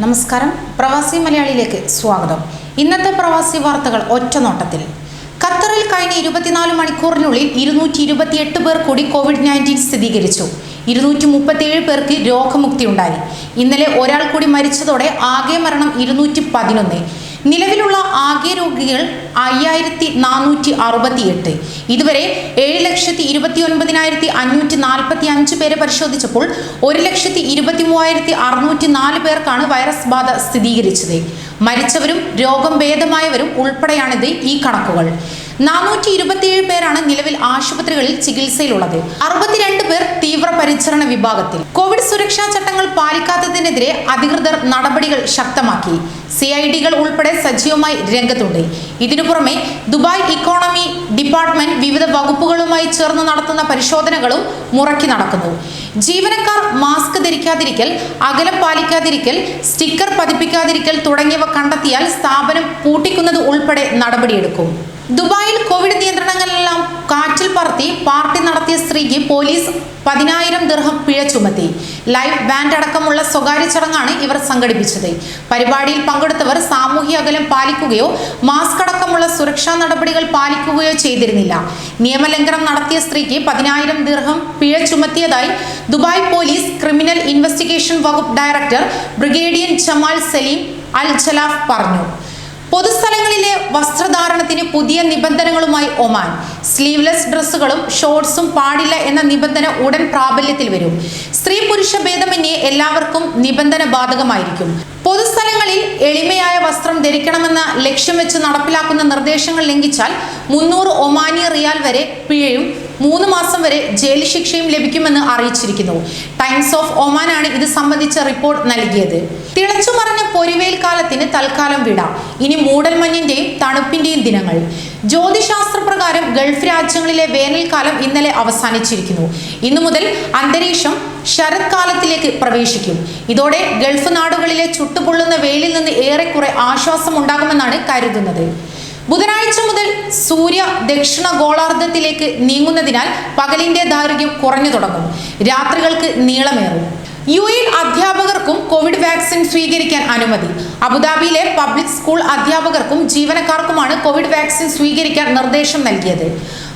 നമസ്കാരം. പ്രവാസി മലയാളിയിലേക്ക് സ്വാഗതം. ഇന്നത്തെ പ്രവാസി വാർത്തകൾ ഒറ്റനോട്ടത്തിൽ ഖത്തറിൽ കഴിഞ്ഞ ഇരുപത്തിനാല് മണിക്കൂറിനുള്ളിൽ ഇരുന്നൂറ്റി ഇരുപത്തിയെട്ട് പേർ കൂടി കോവിഡ് നയന്റീൻ സ്ഥിരീകരിച്ചു. ഇരുന്നൂറ്റി മുപ്പത്തിയേഴ് പേർക്ക് രോഗമുക്തി ഉണ്ടായി ഇന്നലെ ഒരാൾ കൂടി മരിച്ചതോടെ ആകെ മരണം ഇരുന്നൂറ്റി പതിനൊന്ന് നിലവിലുള്ള ആകെ രോഗികൾ അയ്യായിരത്തി നാനൂറ്റി അറുപത്തിയെട്ട് ഇതുവരെ ഏഴ് ലക്ഷത്തി ഇരുപത്തി ഒൻപതിനായിരത്തി അഞ്ഞൂറ്റി നാൽപ്പത്തി അഞ്ച് പേരെ പരിശോധിച്ചപ്പോൾ ഒരു ലക്ഷത്തി ഇരുപത്തി മൂവായിരത്തി അറുന്നൂറ്റി നാല് പേർക്കാണ് വൈറസ് ബാധ സ്ഥിരീകരിച്ചത്. മരിച്ചവരും രോഗം ഭേദമായവരും ഉൾപ്പെടെയാണിത് ഈ കണക്കുകൾ. നാനൂറ്റി ഇരുപത്തിയേഴ് പേരാണ് നിലവിൽ ആശുപത്രികളിൽ ചികിത്സയിലുള്ളത്. അറുപത്തിരണ്ട് പേർ തീവ്ര പരിചരണ വിഭാഗത്തിൽ. കോവിഡ് സുരക്ഷാ ചട്ടങ്ങൾ പാലിക്കാത്തതിനെതിരെ അധികൃതർ നടപടികൾ ശക്തമാക്കി. സി ഐ ഡികൾ ഉൾപ്പെടെ സജീവമായി രംഗത്തുണ്ട്. ഇതിനു പുറമെ ദുബായ് ഇക്കോണമി ഡിപ്പാർട്ട്മെന്റ് വിവിധ വകുപ്പുകളുമായി ചേർന്ന് നടത്തുന്ന പരിശോധനകളും മുറക്കി നടക്കുന്നു. ജീവനക്കാർ മാസ്ക് ധരിക്കാതിരിക്കൽ അകലം പാലിക്കാതിരിക്കൽ സ്റ്റിക്കർ പതിപ്പിക്കാതിരിക്കൽ തുടങ്ങിയവ കണ്ടെത്തിയാൽ സ്ഥാപനം പൂട്ടിക്കുന്നത് ഉൾപ്പെടെ നടപടിയെടുക്കും. ദുബായിൽ കോവിഡ് നിയന്ത്രണങ്ങളെല്ലാം കാറ്റിൽ പറത്തി പാർട്ടി നടത്തിയ സ്ത്രീക്ക് പോലീസ് പതിനായിരം ദിർഹം പിഴ ചുമത്തി. ലൈവ് ബാൻഡ് അടക്കമുള്ള സ്വകാര്യ ചടങ്ങാണ് ഇവർ സംഘടിപ്പിച്ചത്. പരിപാടിയിൽ പങ്കെടുത്തവർ സാമൂഹ്യ അകലം പാലിക്കുകയോ മാസ്ക് അടക്കമുള്ള സുരക്ഷാ നടപടികൾ പാലിക്കുകയോ ചെയ്തിരുന്നില്ല. നിയമലംഘനം നടത്തിയ സ്ത്രീക്ക് പതിനായിരം ദിർഹം പിഴ ചുമത്തിയതായി ദുബായ് പോലീസ് ക്രിമിനൽ ഇൻവെസ്റ്റിഗേഷൻ വകുപ്പ് director brigadier Jamal Salim al Jalaf പറഞ്ഞു. പൊതുസ്ഥലങ്ങളിലെ വസ്ത്രധാരണത്തിന് പുതിയ നിബന്ധനകളുമായി ഒമാൻ. സ്ലീവ്ലെസ് ഡ്രസ്സുകളും ഷോർട്സും പാടില്ല എന്ന നിബന്ധന ഉടൻ പ്രാബല്യത്തിൽ വരും. സ്ത്രീ പുരുഷ ഭേദമന്യേ എല്ലാവർക്കും നിബന്ധന ബാധകമായിരിക്കും. പൊതുസ്ഥലങ്ങളിൽ എളിമയായ വസ്ത്രം ധരിക്കണമെന്ന ലക്ഷ്യം വെച്ച് നടപ്പിലാക്കുന്ന നിർദ്ദേശങ്ങൾ ലംഘിച്ചാൽ മുന്നൂറ് ഒമാനി റിയാൽ വരെ പിഴയും മൂന്ന് മാസം വരെ ജയിൽ ശിക്ഷയും ലഭിക്കുമെന്ന് അറിയിച്ചിരിക്കുന്നു. ടൈംസ് ഓഫ് ഒമാനാണ് ഇത് സംബന്ധിച്ച റിപ്പോർട്ട് നൽകിയത്. തിളച്ചുമറിഞ്ഞ പൊരിവേൽ കാലത്തിന് തൽക്കാലം വിടാം. ഇനി മൂടൽമഞ്ഞിന്റെയും തണുപ്പിന്റെയും ദിനങ്ങൾ. ജ്യോതിശാസ്ത്ര പ്രകാരം ഗൾഫ് രാജ്യങ്ങളിലെ വേനൽക്കാലം ഇന്നലെ അവസാനിച്ചിരിക്കുന്നു. ഇന്നു മുതൽ അന്തരീക്ഷം ശരത്കാലത്തിലേക്ക് പ്രവേശിക്കും. ഇതോടെ ഗൾഫ് നാടുകളിലെ ചുട്ടുപൊള്ളുന്ന വെയിലിൽ നിന്ന് ഏറെക്കുറെ ആശ്വാസം ഉണ്ടാകുമെന്നാണ് കരുതുന്നത്. ബുധനാഴ്ച സൂര്യ ദക്ഷിണ ഗോളാർദ്ധത്തിലേക്ക് നീങ്ങുന്നതിനാൽ പകലിന്റെ ദൈർഘ്യം കുറഞ്ഞു തുടങ്ങും. രാത്രികൾക്ക് നീളമേറും. യു എയിൽ അധ്യാപകർക്കും കോവിഡ് വാക്സിൻ സ്വീകരിക്കാൻ അനുമതി. അബുദാബിയിലെ പബ്ലിക് സ്കൂൾ അധ്യാപകർക്കും ജീവനക്കാർക്കുമാണ് കോവിഡ് വാക്സിൻ സ്വീകരിക്കാൻ നിർദ്ദേശം നൽകിയത്.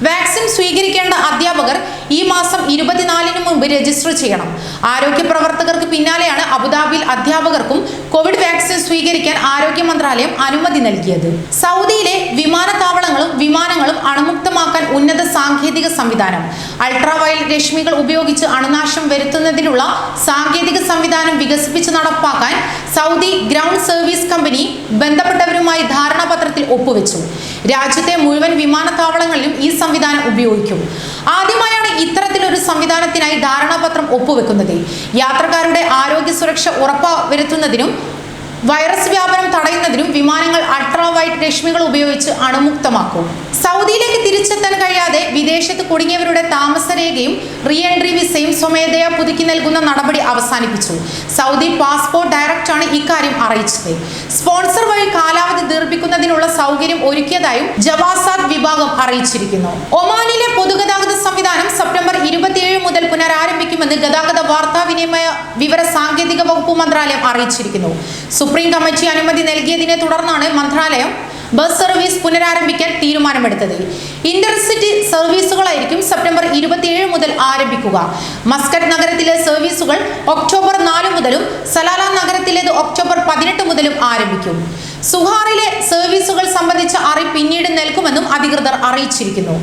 വാക്സിൻ സ്വീകരിക്കേണ്ട അധ്യാപകർ ഈ മാസം ഇരുപത്തിനാലിന് മുമ്പ് രജിസ്റ്റർ ചെയ്യണം. ആരോഗ്യ പ്രവർത്തകർക്ക് പിന്നാലെയാണ് അബുദാബിയിൽ അധ്യാപകർക്കും കോവിഡ് സ്വീകരിക്കാൻ ആരോഗ്യ മന്ത്രാലയം അനുമതി നൽകിയത്. സൗദിയിലെ വിമാനത്താവളങ്ങളും വിമാനങ്ങളും അണുമുക്തമാക്കാൻ ഉന്നത സാങ്കേതിക സംവിധാനം. അൾട്രാവയലറ്റ് രശ്മികൾ ഉപയോഗിച്ച് അണുനാശം വരുത്തുന്നതിനുള്ള സാങ്കേതിക സംവിധാനം വികസിപ്പിച്ച് നടപ്പാക്കാൻ സൗദി ഗ്രൗണ്ട് സർവീസ് കമ്പനി ബന്ധപ്പെട്ടവരുമായി ധാരണാപത്രത്തിൽ ഒപ്പുവെച്ചു. രാജ്യത്തെ മുഴുവൻ വിമാനത്താവളങ്ങളിലും ഈ സംവിധാനം ഉപയോഗിക്കും. ആദ്യമായാണ് ഇത്തരത്തിലൊരു സംവിധാനത്തിനായി ധാരണാപത്രം ഒപ്പുവെക്കുന്നത്. യാത്രക്കാരുടെ ആരോഗ്യ സുരക്ഷ ഉറപ്പുവരുത്തുന്നതിനും വൈറസ് വ്യാപനം തടയുന്നതിനും വിമാനങ്ങൾ അൾട്രാവൈറ്റ് രശ്മികൾ ഉപയോഗിച്ച് അണുമുക്തമാക്കും. സൗദിയിലേക്ക് തിരിച്ചെത്താൻ കഴിയാതെ വിദേശത്ത് കുടുങ്ങിയവരുടെ താമസരേഖയും റീ എൻട്രി വിസയും സ്വമേധയാ പുതുക്കി നൽകുന്ന നടപടി അവസാനിപ്പിച്ചു. സൗദി പാസ്പോർട്ട് ഡയറക്ടറാണ് ഇക്കാര്യം അറിയിച്ചത്. സ്പോൺസർ വഴി കാലാവധി ദീർഘിക്കുന്നതിനുള്ള സൗകര്യം ഒരുക്കിയതായും ജവാസാദ് വിഭാഗം അറിയിച്ചിരിക്കുന്നു. ഒമാനിലെ പൊതുഗതാഗത സംവിധാനം പുനരാരംഭിക്കുമെന്ന് ഗതാഗത വാർത്താവിനിമയ വിവര സാങ്കേതിക വകുപ്പ് മന്ത്രാലയം അറിയിച്ചിരിക്കുന്നു. സുപ്രീം കമ്മിറ്റി അനുമതി നൽകിയതിനെ തുടർന്നാണ് മന്ത്രാലയം ബസ് സർവീസ് പുനരാരംഭിക്കാൻ തീരുമാനമെടുത്തത്. ഇന്റർസിറ്റി സർവീസുകളായിരിക്കും സെപ്റ്റംബർ ഇരുപത്തിയേഴ് മുതൽ ആരംഭിക്കുക. മസ്കറ്റ് നഗരത്തിലെ സർവീസുകൾ ഒക്ടോബർ നാല് മുതലും സലാല നഗരത്തിലേത് ഒക്ടോബർ പതിനെട്ട് മുതലും ആരംഭിക്കും. സുഹാറിലെ സർവീസുകൾ സംബന്ധിച്ച അറിയിപ്പ് പിന്നീട് നൽകുമെന്നും അധികൃതർ അറിയിച്ചിരിക്കുന്നു.